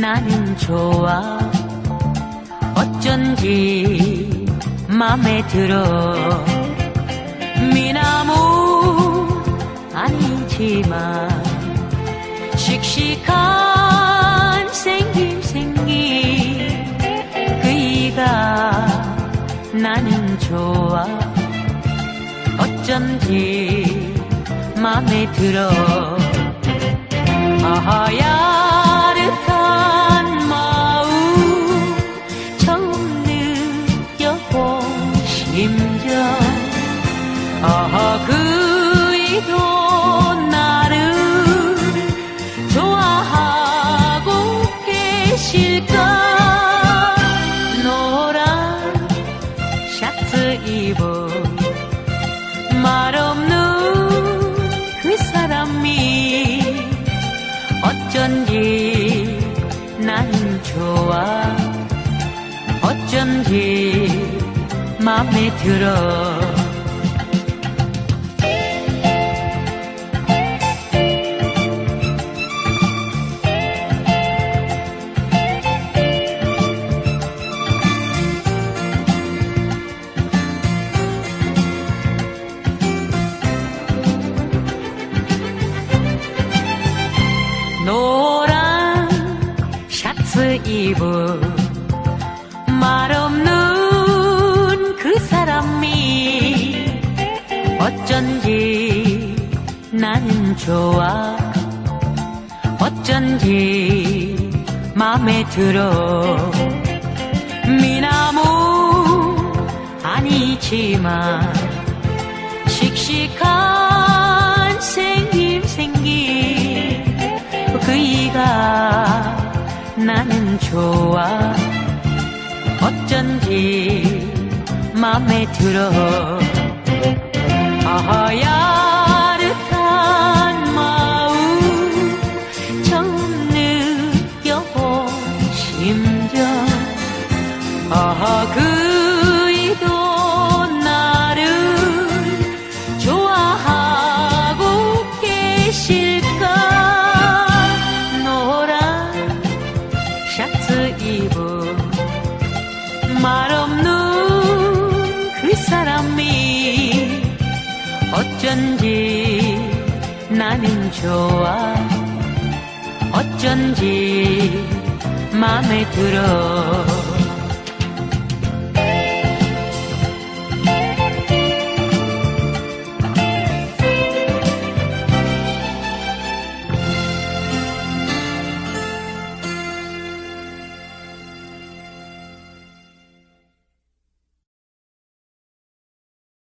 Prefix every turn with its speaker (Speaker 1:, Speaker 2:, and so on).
Speaker 1: 나는 좋아. 어쩐지 맘에 들어. 미나무 아니지만 씩씩한 생김 생긴 그이가 나는 좋아. 어쩐지 맘에 들어. 하야 심정. 아 그이도 나를 좋아하고 계실까? 노란 샤츠 입은 말없는 그 사람이 어쩐지 나는 좋아. 어쩐지 맘에 들어 노란 샤츠 입은 말 없는 어쩐지 나는 좋아. 어쩐지 맘에 들어. 미나무 아니지만 씩씩한 생김 생긴 그이가 나는 좋아. 어쩐지 맘에 들어 하야릇한 마음 처음 느껴본 심정. 아그 어쩐지 나는 좋아. 어쩐지 맘에 들어